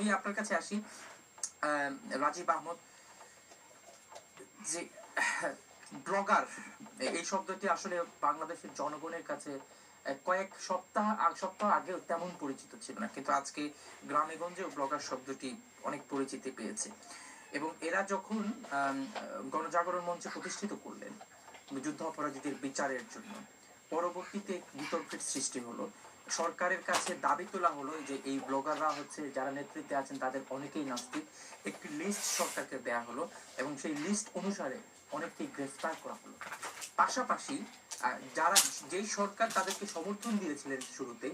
আমি আপনার কাছে আসি রাজীব আহমদ, যে, ব্লগার, এই শব্দটি আসলে বাংলাদেশের জনগণের কাছে কয়েক সপ্তাহ আগ- সপ্তাহ আগেও তেমন পরিচিত ছিল না, কিন্তু আজকে গ্রামে গঞ্জেও ব্লগার শব্দটি অনেক পরিচিতি পেয়েছে। এবং এরা যখন গণজাগরণ মঞ্চ প্রতিষ্ঠিত করলেন যুদ্ধ অপরাধীদের বিচারের জন্য, পরবর্তীতে বিতর্কের সৃষ্টি হলো। সরকারের কাছে দাবি তোলা হলো যে এই ব্লগাররা হচ্ছে যারা নেতৃত্বে আছেন তাদের অনেকেই নাস্তিক। একটি লিস্ট সরকারকে দেয়া হলো এবং সেই লিস্ট অনুসারে অনেককেই গ্রেফতার করা হলো। পাশাপাশি যারা যেই সরকার তাদেরকে সমর্থন দিয়েছিলেন শুরুতে,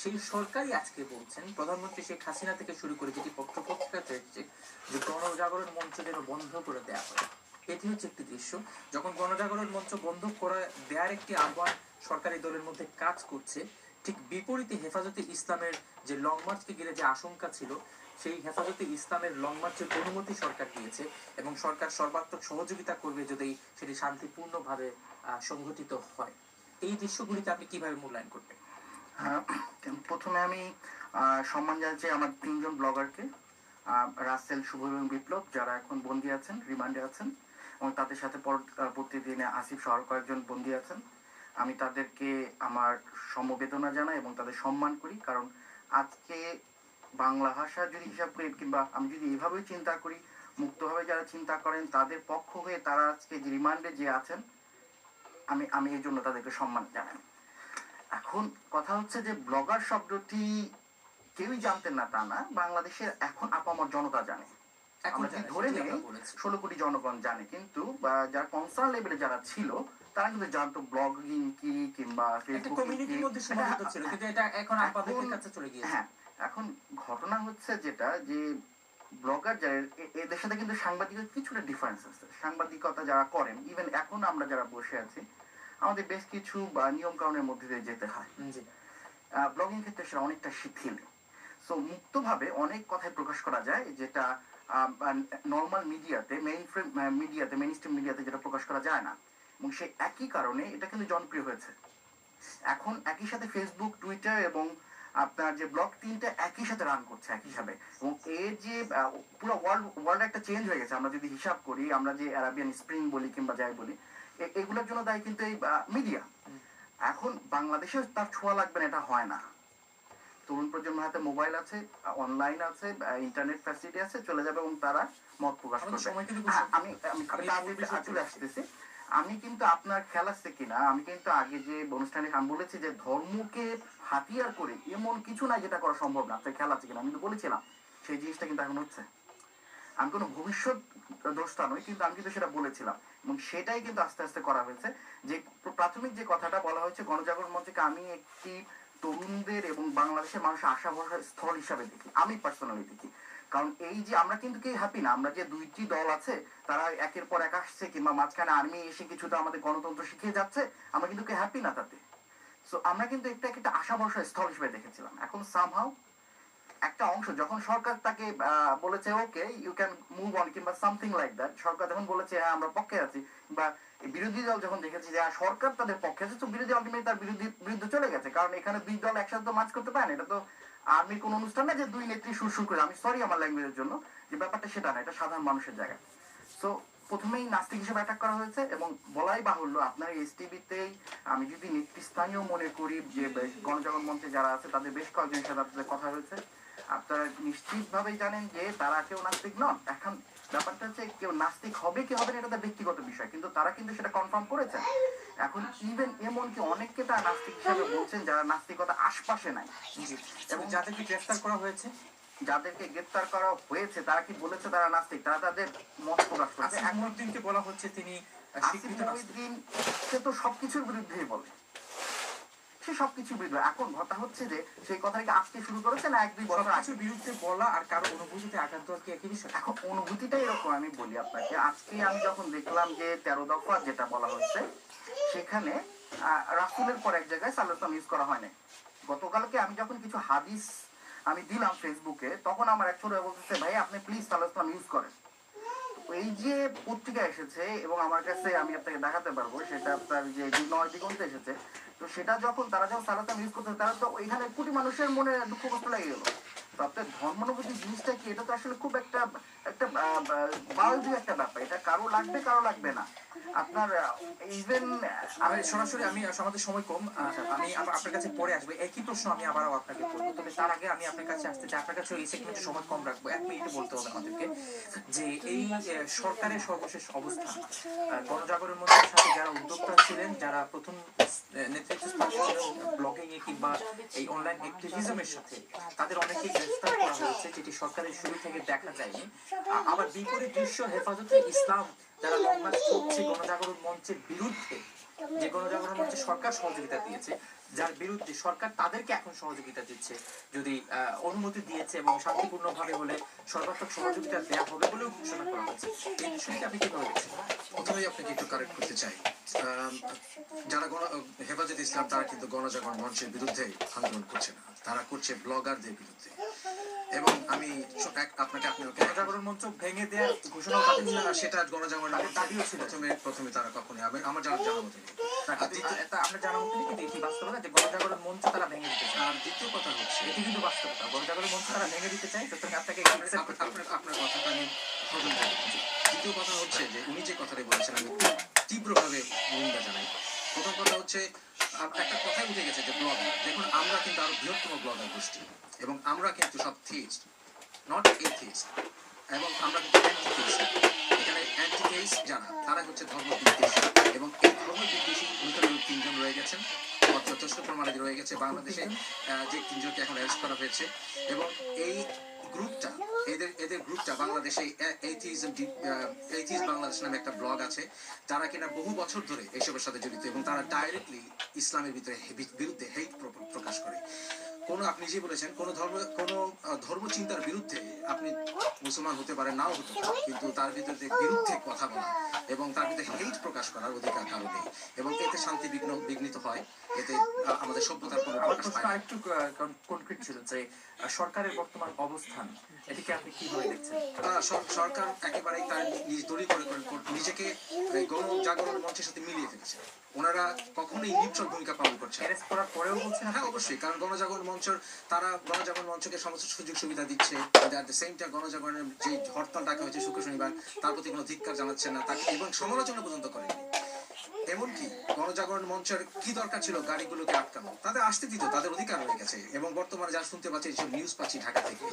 সেই সরকারই আজকে বলছেন, প্রধানমন্ত্রী শেখ হাসিনা থেকে শুরু করে যেটি পত্রপত্রিকাতে এসেছে যে গণজাগরণ মঞ্চ যেন বন্ধ করে দেওয়া হয়। এটি হচ্ছে একটি দৃশ্য। যখন গণজাগরণ মঞ্চ বন্ধ করে দেওয়ার একটি আহ্বান সরকারি দলের মধ্যে কাজ করছে ঠিক বিপরীতে হেফাজতে ইসলামের যে লং মার্চকে ঘিরে যে আশঙ্কা ছিল সেই হেফাজতে ইসলামের লং মার্চের অনুমতি সরকার দিয়েছে এবং সরকার সর্বাত্মক সহযোগিতা করবে যদি সেটি শান্তিপূর্ণভাবে সংঘটিত হয়। এই দৃশ্যগুলিতে আপনি কীভাবে মূল্যায়ন করবেন? হ্যাঁ, প্রথমে আমি সম্মান জানাচ্ছি আমার তিনজন ব্লগারকে রাসেল শুভ এবং বিপ্লব যারা এখন বন্দী আছেন রিমান্ডে আছেন এবং তাদের সাথে পর- আহ, প্রতিদিনে আসিফ সহ কয়েকজন বন্দী আছেন। আমি তাদেরকে আমার সমবেদনা জানাই এবং তাদের সম্মান করি। কারণ আজকে বাংলা ভাষা যদি হিসাব করি কিংবা আমি যদি এভাবে চিন্তা করি মুক্তভাবে যারা চিন্তা করেন তাদের পক্ষ হয়ে তারা আজকে যে রিমান্ডে যে আছেন আমি আমি এই জন্য তাদেরকে সম্মান জানাই। এখন কথা হচ্ছে যে ব্লগার শব্দটি কেউই জানতেন না তা না বাংলাদেশের এখন আপামর জনতা জানে। এখন ধরে নেই ষোলো কোটি জনগণ জানে কিন্তু বা যারা কনসার্ন লেভেলে যারা ছিল তারা কিন্তু জানতো ব্লগিং কি কিংবা ফেসবুক কমিউনিটির মধ্যে সীমাবদ্ধ ছিল কিন্তু এটা এখন আপনাদের কাছে চলে গিয়েছে। হ্যাঁ এখন ঘটনা হচ্ছে যেটা যে ব্লগার যারা এদের সাথে কিন্তু সাংবাদিকের কিছুটা ডিফারেন্স আছে। সাংবাদিকতা যারা করেন ইভেন এখন আমরা যারা বসে আছি আমাদের বেশ কিছু নিয়ম কানুনের মধ্যে দিয়ে যেতে হয়। ব্লগিং ক্ষেত্রে সেটা অনেকটা শিথিল। সো মুক্তভাবে অনেক কথাই প্রকাশ করা যায় যেটা নর্মাল মিডিয়াতে মেইন ফ্রেম মিডিয়াতে মেইন স্ট্রিম মিডিয়াতে যেটা প্রকাশ করা যায় না। এবং সেই একই কারণে এটা কিন্তু জনপ্রিয় হয়েছে। এখন একই সাথে ফেসবুক টুইটার এবং আপনার যে ব্লগ তিনটা একই সাথে রান করছে একই সাথে এবং এর যে পুরো ওয়ার্ল্ড ওয়ার্ল্ড একটা চেঞ্জ হয়ে গেছে। আমরা যদি হিসাব করি আমরা যে অ্যারাবিয়ান স্প্রিং বলি কিংবা যাই বলি এগুলোর জন্য দায়ী কিন্তু এই মিডিয়া এখন বাংলাদেশে তার ছোঁয়া লাগবে না এটা হয় না। তরুণ প্রজন্মের হাতে মোবাইল আছে অনলাইন আছে ইন্টারনেট ফ্যাসিলিটি আছে চলে যাবে এবং তারা মত প্রকাশ করবে। হ্যাঁ। আমি আমি চলে আসতেছি। আমি কিন্তু আপনার খেয়াল আসছে কিনা আমি কিন্তু আগে যে অনুষ্ঠানে আমি বলেছি যে ধর্মকে হাতিয়ার করে এমন কিছু নাই যেটা করা সম্ভব না। আপনার খেয়াল আছে কিনা আমি তো বলেছিলাম, সেই জিনিসটা কিন্তু এখন হচ্ছে। আমি কোনো ভবিষ্যৎ দ্রষ্টা নই, কিন্তু আমি কিন্তু সেটা বলেছিলাম। এবং সেটাই কিন্তু আস্তে আস্তে করা হয়েছে যে প্রাথমিক যে কথাটা বলা হয়েছে, গণজাগরণ মঞ্চকে আমি একটি তরুণদের এবং বাংলাদেশের মানুষের আশা ভরসার স্থল হিসাবে দেখি। আমি পার্সোনালি দেখি। কারণ এই যে আমরা কিন্তু কি হ্যাপি না, আমরা যে দুইটি দল আছে, তারা একের পর এক আসছে কিংবা মাঝখানে আর্মি এসে কিছুটা আমাদের গণতন্ত্র শিখিয়ে যাচ্ছে, আমরা কিন্তু কি হ্যাপি না তাতে। সো আমরা কিন্তু একটা একটা আশা স্থল হিসেবে দেখেছিলাম। এখন সামহাও একটা অংশ যখন সরকার তাকে বলেছে okay you can move on কিংবা সামথিং লাইক দ্যাট সরকার যখন বলেছে হ্যাঁ আমরা পক্ষে আছি। বা বিরোধী দল যখন দেখেছে যে হ্যাঁ, সরকার তাদের পক্ষে আছে তো বিরোধী আলটিমেট তার বিরোধী বিরুদ্ধে চলে গেছে। কারণ এখানে দুই দল একসাথে তো মাছ করতে পারে না। এটা তো আর্মির কোন অনুষ্ঠান না যে দুই নেত্রী সুর করে। আমি সরি আমার ল্যাঙ্গুয়েজের জন্য যে ব্যাপারটা সেটা না এটা সাধারণ মানুষের জায়গা। সো প্রথমেই নাস্তিক হিসেবে অ্যাটাক করা হয়েছে এবং বলাই বাহুল্য আপনার এস টিভিতেই আমি যদি নেতৃস্থানীয় মনে করি যে গণজাগরণ মঞ্চে যারা আছে তাদের বেশ কয়েকজনের সাথে কথা হয়েছে। আপনারা নিশ্চিতভাবেই জানেন যে তারা কেউ নাস্তিক নন। এখন ব্যাপারটা হচ্ছে কেউ নাস্তিক হবে কি হবে না এটা তার ব্যক্তিগত বিষয় কিন্তু তারা কিন্তু সেটা কনফার্ম করেছেন এখন ইভেন এমনকি অনেককে তারা নাস্তিক হিসেবে বলছেন যারা নাস্তিকতা আশপাশে নাই। এবং যাদেরকে গ্রেফতার করা হয়েছে যাদেরকে গ্রেপ্তার করা হয়েছে তারা কি বলেছে তারা নাস্তিক? তারা তাদের মত প্রকাশ করেছে। মহিউদ্দিনকে বলা হচ্ছে তিনি সে তো সবকিছুর বিরুদ্ধেই বলে। সে সবকিছুর বিরুদ্ধে এখন কথা হচ্ছে যে সেই কথাটাকে আজকে শুরু করেছে না এক দুই বছর আগে? বিরুদ্ধে বলা আর কারও অনুভূতিতে আঘাত দেওয়া কি একই বিষয়? এখন অনুভূতিটা এরকম আমি বলি আপনাকে। আজকে আমি যখন দেখলাম যে তেরো দফা যেটা বলা হচ্ছে সেখানে আহ, রাসূলের পর এক জায়গায় সাল্লাম ইউজ করা হয়নি গতকালকে আমি যখন কিছু হাদিস আমি দিলাম ফেসবুকে তখন আমার এক ছোট বলতেছে ভাই আপনি প্লিজ সাল্লাম ইউজ করেন। এই যে পত্রিকা এসেছে এবং আমার কাছে আমি আপনাকে দেখাতে পারব সেটা আপনার যে নয় দিগন্তে এসেছে তো সেটা যখন তারা যখন সালাতাম ইউজ করতে তারা তো এখানে কোটি মানুষের মনে দুঃখ কষ্ট লেগে গেল। তো আপনার ধর্মানুভূতি জিনিসটা কি? এটা তো আসলে খুব একটা একটা আহ, একটা ব্যাপার। এটা কারও লাগবে কারও লাগবে না। আপনার ইভেন আমি সরাসরি আমি আমাদের সময় কম আমি আপনার কাছে পরে আসব একই প্রশ্ন আমি আবারও আপনাকে করব। তবে তার আগে আমি আপনার কাছে আসতে চাই আপনার কাছে এই সেগমেন্টে সময় কম রাখব এক মিনিটে বলতে হবে আমাদেরকে যে এই সরকারের সর্বশেষ অবস্থা গণজাগরণ মঞ্চের সাথে যারা উদ্যোক্তা ছিলেন যারা প্রথম নেতৃত্ব ব্লগিং এ কিংবা এই অনলাইন অ্যাক্টিভিজমের সাথে তাদের অনেকেই গ্রেফতার করা হয়েছে যেটি সরকারের শুরু থেকে দেখা যায়নি। আবার বিপরীত দৃশ্য হেফাজতে ইসলাম যারা লং মার্চ করছে গণজাগরণ মঞ্চের বিরুদ্ধে যে গণজাগরণ মঞ্চে সরকার সহযোগিতা দিয়েছে, যার বিরুদ্ধে সরকার তাদেরকে এখন সহযোগিতা দিচ্ছে, যদি অনুমতি দিয়েছে এবং শান্তিপূর্ণভাবে হলে সর্বাত্মক সহযোগিতা দেওয়া হবে বলেও ঘোষণা করা হয়েছে। এই বিষয়টি আপনি কীভাবে প্রথমেই আপনাকে একটু কারেক্ট করতে চাই। যারা গণ, হেফাজত ইসলাম তারা কিন্তু গণজাগরণ মঞ্চের বিরুদ্ধে আন্দোলন করছে না। তারা করছে ব্লগারদের বিরুদ্ধে। এবং আমি আপনাকে আপনি মঞ্চ ভেঙে দেওয়ার না, সেটা গণজাগরণ তাদের দাবিও ছিল। প্রথমে প্রথমে তারা কখনই আমি আমার জানার জানা মতো জানা মতো কিন্তু এটি বাস্তবতা যে গণজাগরণ মঞ্চ তারা ভেঙে দিতে চায়। আর দ্বিতীয় কথা হচ্ছে এটি কিন্তু বাস্তবতা। গণজাগরণ মঞ্চ তারা ভেঙে দিতে চায় সুতরাং আপনাকে। আপনার কথাটা আমি হজম দ্বিতীয় কথা হচ্ছে যে উনি যে কথাটা বলেছেন আমি তীব্রভাবে নিন্দা জানাই। প্রথম কথা হচ্ছে একটা কথাই উঠে গেছে যে ব্লগার দেখুন, আমরা কিন্তু আরও বৃহত্তম ব্লগার গোষ্ঠী। এবং আমরা কিন্তু সব থিস্ট নট এথিস্ট এবং আমরা কিন্তু অ্যান্টিথিস্ট এখানে অ্যান্টিথিস্ট যারা, তারা হচ্ছে ধর্ম বিদ্বেষী এবং এই ধর্ম বিদ্বেষী নূতন তিনজন রয়ে গেছেন। যথেষ্ট প্রমাণাদি রয়ে গেছে বাংলাদেশে যে তিনজনকে এখন অ্যারেস্ট করা হয়েছে। এবং এই গ্রুপটা, এদের এদের গ্রুপটা বাংলাদেশে এইথিজম এইথিজ বাংলাদেশ নামে একটা ব্লগ আছে। যারা কিনা বহু বছর ধরে এসবের সাথে জড়িত এবং তারা ডাইরেক্টলি ইসলামের ভিতরে বিরুদ্ধে হেট প্রকাশ করে। কোনো আপনি যে বলেছেন কোনো ধর্ম কোনো ধর্মচিন্তার বিরুদ্ধে আপনি মুসলমান হতে পারেন নাও হতে পারেন কিন্তু তার ভিতরে বিরুদ্ধে কথা বলা এবং তার ভিতরে হেট প্রকাশ করার অধিকার কারও নেই এবং এতে শান্তি বিঘ্ন বিঘ্নিত হয় এতে আমাদের সভ্যতার কোনো প্রকাশ পায়। আরেকটু কনক্রিট ছিল যে সরকারের বর্তমান অবস্থান এটিকে আপনি কীভাবে দেখছেন সরকার একেবারেই তার নিজ দড়ি করে নিজেকে গণ জাগরণ মঞ্চের সাথে মিলিয়ে ফেলেছে ওনারা কখনোই নিউট্রাল ভূমিকা পালন করছে। পরেও বলছেন হ্যাঁ অবশ্যই কারণ গণজাগরণ মঞ্চ তারা গণজাগরণ মঞ্চকে সমস্ত সুযোগ সুবিধা দিচ্ছে। গণজাগরণের যে হরতাল ডাকা হয়েছে শুক্র শনিবার, তার প্রতি কোনো ধিক্কার জানাচ্ছে না, তাকে এবং সমালোচনা পর্যন্ত করেনি এমনকি গণজাগরণ মঞ্চের কি দরকার ছিল গাড়িগুলোকে আটকানো, তাদের আসতে দিত তাদের অধিকার হয়ে গেছে। এবং বর্তমানে যা শুনতে পাচ্ছি, এইসব নিউজ পাচ্ছি ঢাকা থেকে,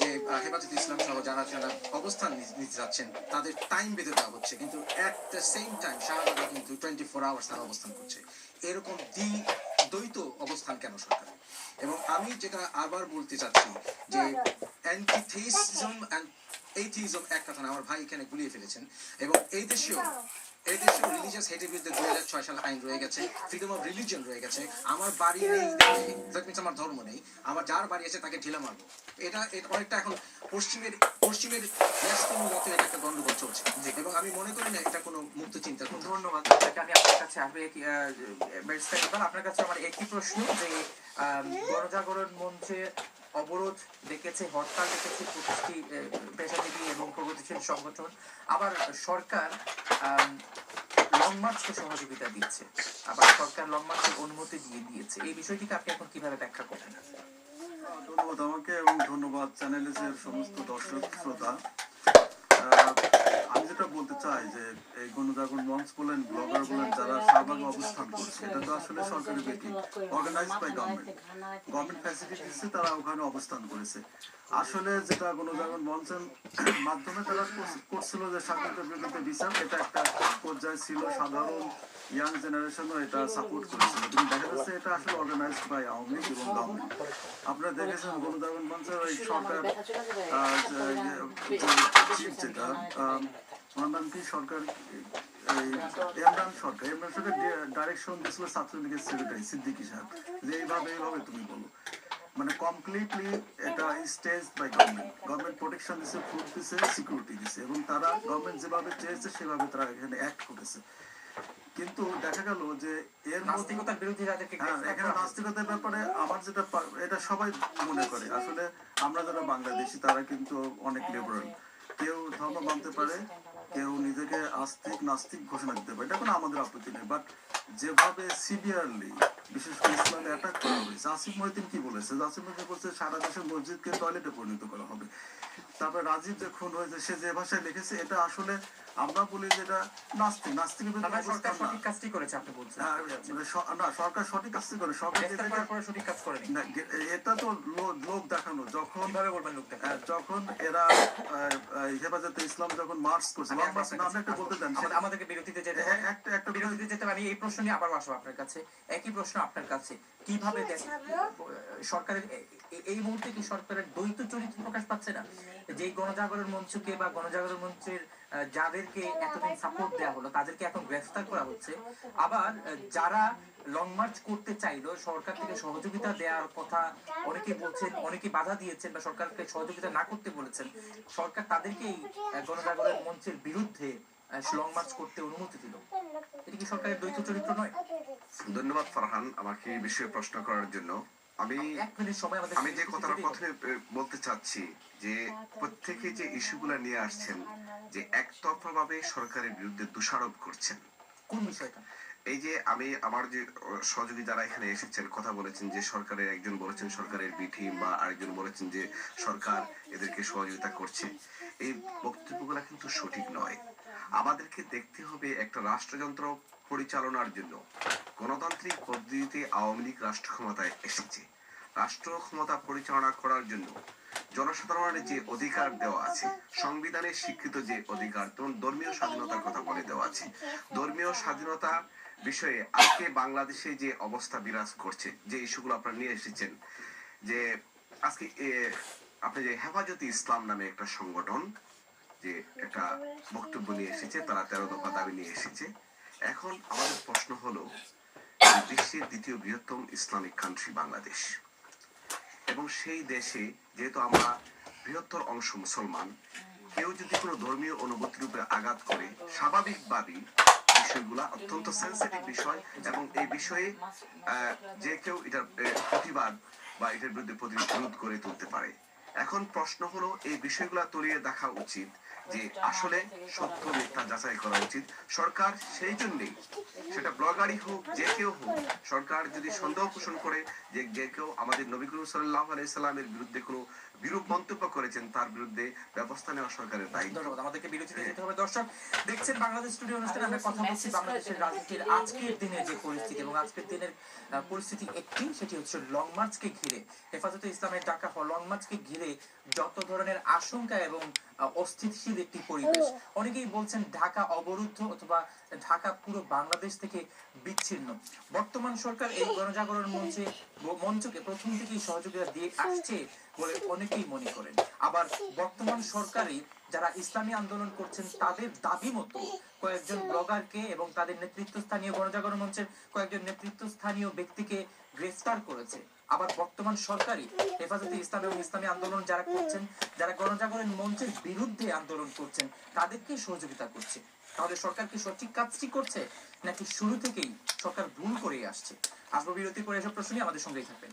যে হেফাজত ইসলাম সহ যারা যারা অবস্থান নিতে যাচ্ছেন, তাদের টাইম বেঁধে দেওয়া হচ্ছে। কিন্তু অ্যাট দ্য সেম টাইম শাহবাগে কিন্তু টোয়েন্টি ফোর আওয়ার্স তারা অবস্থান করছে। এরকম দ্বি, দ্বৈত অবস্থান কেন সরকার? আমি যেটা আবার বলতে চাচ্ছি যে অ্যান্টিথিজম অ্যান্ড এইথিজম এক কথা না আমার ভাই এখানে গুলিয়ে ফেলেছেন। এবং এই দেশেও এই দেশে রিলিজিয়াস হেটের বিরুদ্ধে দুই হাজার ছয় সালে আইন রয়ে গেছে ফ্রিডম অফ রিলিজিয়ন রয়ে গেছে। আমার বাড়ি নেই আমার ধর্ম নেই। আমার যার বাড়ি আছে তাকে ঢিলা মারবো। এটা এটা অনেকটা এখন পশ্চিমের পশ্চিমের ব্যাসপূর্ণ মতো এটা একটা গন্ডগোল চলছে। এবং আমি মনে করি না এটা কোনো মুক্ত চিন্তার কথা ধন্যবাদ আমি আপনার কাছে আসবে আপনার কাছে আমার একই প্রশ্ন যে গণজাগরণ মঞ্চে অবরোধ দেখেছে হরতাল দেখেছে প্রতিষ্ঠি পেশাজীবী এবং প্রগতিশীল সংগঠন। আবার সরকার লং মার্চকে সহযোগিতা দিচ্ছে। আবার সরকার লং মার্চের অনুমতি দিয়ে দিয়েছে। এই বিষয়টিকে আপনি এখন কীভাবে ব্যাখ্যা করবেন? ধন্যবাদ আমাকে এবং ধন্যবাদ চ্যানেলের সমস্ত দর্শক, শ্রোতা আহ, আমি যেটা বলতে চাই যে এই গণজাগরণ মঞ্চ বলেন ব্লগার বলেন যারা শাহবাগে অবস্থান করছে। এটা তো আসলে সরকারি ব্যক্তি। Organise by government government facility দিচ্ছে তারা ওখানে অবস্থান করেছে। আসলে যেটা গণজাগরণ মঞ্চের মাধ্যমে তারা করছিল যে স্বাধীনতার বিরুদ্ধে বিচার। এটা একটা পর্যায়ে ছিল। সাধারণ ইয়াং জেনারেশনও এটা সাপোর্ট করেছিল। কিন্তু দেখা যাচ্ছে এটা আসলে অর্গানাইজড বাই আওয়ামী লীগ এবং গভর্নমেন্ট আপনারা দেখেছেন গণজাগরণ মঞ্চের ওই সরকার চিফ যেটা ওনার নাম কি? সরকার ইমরান সরকার ইমরান সরকার ডাইরেকশন দিয়েছিল ছাত্রলীগের সেক্রেটারি সিদ্দিকী সাহেব যে এইভাবে এইভাবে তুমি বলো। মানে কমপ্লিটলি এটা stage by government government protection দিছে ফুড দিছে সিকিউরিটি দিছে এবং তারা গভর্নমেন্ট যেভাবে চেয়েছে সেভাবে তারা এখানে অ্যাক্ট করেছে। কিন্তু দেখা গেল যে এর নাস্তিকতার বিরুদ্ধে হ্যাঁ এখানে নাস্তিকতার ব্যাপারে আমার যেটা এটা সবাই মনে করে। আসলে আমরা যারা বাংলাদেশি তারা কিন্তু অনেক লিবারাল কেউ ধর্ম মানতে পারে কেউ নিজেকে আস্তিক, নাস্তিক ঘোষণা দিতে পারে। এটা কোনো আমাদের আপত্তি নেই বাট যেভাবে সিভিয়ারলি বিশেষ করে ইসলামে অ্যাটাক করা হয়েছে, আসিফ মহিদিন কি বলেছে? আসিফ মহিদিন বলছে, সারা দেশের মসজিদকে টয়লেটে পরিণত করা হবে। তারপরে রাজীব যে খুন হয়েছে সে যে ভাষায় লিখেছে এটা আসলে আমরা বলি যে এটা নাস্তিক। মানে সরকার সঠিক কাজটি করেছে আপনি বলছেন। আর, মানে না সরকার সঠিক কাজ করে সরকার সঠিক কাজ করেনি। না, এটা তো লোক দেখানো যখন কীভাবে বলবেন লোক দেখা যখন এরা হেফাজতে ইসলাম যখন মার্চ করছে লং আপনার মার্চ কাছে নামে একটা বলতে দেন আমাদের- আমাদেরকে বিরতিতে যেতে হবে। একটা একটা বিরতিতে যেতে। আমি এই প্রশ্ন নিয়ে আবার আসব আপনার কাছে। একই প্রশ্ন আপনার কাছে। কীভাবে সরকারের এই মুহূর্তে কি সরকারের দ্বৈত চরিত্র প্রকাশ পাচ্ছে না? যে গণজাগরণ মঞ্চকে বা গণজাগরণ মঞ্চের যাদেরকে এতদিন সাপোর্ট দেওয়া হলো, তাদেরকে এখন গ্রেফতার করা হচ্ছে। আবার যারা লং মার্চ করতে চাইলো, সরকার থেকে সহযোগিতা দেওয়ার কথা অনেকে বলছেন, অনেকে বাধা দিয়েছেন বা সরকারকে সহযোগিতা না করতে বলেছেন, সরকার তাদেরকেই গণজাগরণ মঞ্চের বিরুদ্ধে লং মার্চ করতে অনুমতি দিল। এটা কি সরকারের দ্বৈত চরিত্র নয়? ধন্যবাদ, ফারহান, আমাকে এই বিষয়ে প্রশ্ন করার জন্য। আমি আমি যে কথাটা প্রথমে বলতে চাচ্ছি যে প্রত্যেকে যে ইস্যুগুলা নিয়ে আসছেন যে একতরফা ভাবে সরকারের বিরুদ্ধে দোষারোপ করছেন। কোন বিষয়টা? এই যে আমি আমার যে সহযোগী যারা এখানে এসেছেন কথা বলেছেন যে সরকারের একজন বলেছেন সরকারের বি টিম বা আরেকজন বলেছেন যে সরকার এদেরকে সহযোগিতা করছে। এই বক্তব্যগুলো কিন্তু সঠিক নয়। আমাদেরকে দেখতে হবে একটা রাষ্ট্রযন্ত্র পরিচালনার জন্য। গণতান্ত্রিক পদ্ধতিতে আওয়ামী লীগ রাষ্ট্র ক্ষমতায় এসেছে। রাষ্ট্র ক্ষমতা পরিচালনা করার জন্য জনসাধারণের যে অধিকার দেওয়া আছে, সংবিধানে স্বীকৃত যে অধিকার ধর্মীয় স্বাধীনতার কথা বলে দেওয়া আছে। ধর্মীয় স্বাধীনতা বিষয়ে আজকে বাংলাদেশে যে অবস্থা বিরাজ করছে, যে ইস্যুগুলো আপনারা নিয়ে এসেছেন, যে আজকে আপনি যে হেফাজতে ইসলাম নামে একটা সংগঠন, যে একটা বক্তব্য নিয়ে এসেছে, তারা তেরো দফা দাবি নিয়ে এসেছে। এখন আমাদের প্রশ্ন হলো বিশ্বের দ্বিতীয় বৃহত্তম ইসলামিক কান্ট্রি বাংলাদেশ। এবং সেই দেশে যেহেতু আমরা বৃহত্তর অংশ মুসলমান, কেউ যদি কোনো ধর্মীয় অনুভূতির উপরে আঘাত করে, স্বাভাবিকভাবেই বিষয়গুলা অত্যন্ত সেন্সিটিভ বিষয় এবং এই বিষয়ে যে কেউ এটার প্রতিবাদ বা এটার বিরুদ্ধে প্রতিরোধ করে তুলতে পারে। এখন প্রশ্ন হলো, এই বিষয়গুলা তলিয়ে দেখা উচিত যে আসলে সত্য মিথ্যা যাচাই করা উচিত। সরকার সেই জন্যই সেটা ব্লগারই হোক যে কেউ হোক সরকার যদি সন্দেহ পোষণ করে যে যে কেউ আমাদের নবী করিম সাল্লাহ আলাইসাল্লামের বিরুদ্ধে কোনো বিরূপ মন্তব্য করেছেন তার বিরুদ্ধে ব্যবস্থা নেওয়া সরকারের দায়িত্ব। ধন্যবাদ। আমাদেরকে বিরতিতে যেতে হবে। দর্শক দেখছেন বাংলাদেশ স্টুডিও অনুষ্ঠানে আমরা কথা বলছি বাংলাদেশের রাজনীতির আজকের দিনের যে পরিস্থিতি এবং আজকের দিনের পরিস্থিতি একটি সেটি হচ্ছে লং মার্চকে ঘিরে হেফাজতে ইসলামের ডাকা লং মার্চকে ঘিরে যত ধরনের আশঙ্কা এবং অস্থিতিশীল একটি পরিবেশ। অনেকেই বলছেন ঢাকা অবরুদ্ধ অথবা ঢাকা পুরো বাংলাদেশ থেকে বিচ্ছিন্ন। বর্তমান সরকার এই গণজাগরণ মঞ্চে, মঞ্চকে প্রথম থেকেই সহযোগিতা দিয়ে আসছে বলে অনেকেই মনে করেন। আবার বর্তমান সরকারই যারা ইসলামী আন্দোলন করছেন, তাদের দাবি মতো কয়েকজন ব্লগারকে এবং তাদের নেতৃত্বস্থানীয় গণজাগরণ মঞ্চের কয়েকজন নেতৃত্বস্থানীয় ব্যক্তিকে গ্রেফতার করেছে। আবার বর্তমান সরকারই হেফাজতে ইসলাম এবং ইসলামী আন্দোলন যারা করছেন, যারা গণজাগরণ মঞ্চের বিরুদ্ধে আন্দোলন করছেন, তাদেরকে সহযোগিতা করছে। তাহলে সরকার কি সঠিক কাজটি করছে, নাকি শুরু থেকেই সরকার ভুল করে আসছে? আসব বিরতি করে এসব প্রশ্নই আমাদের সঙ্গেই থাকবেন।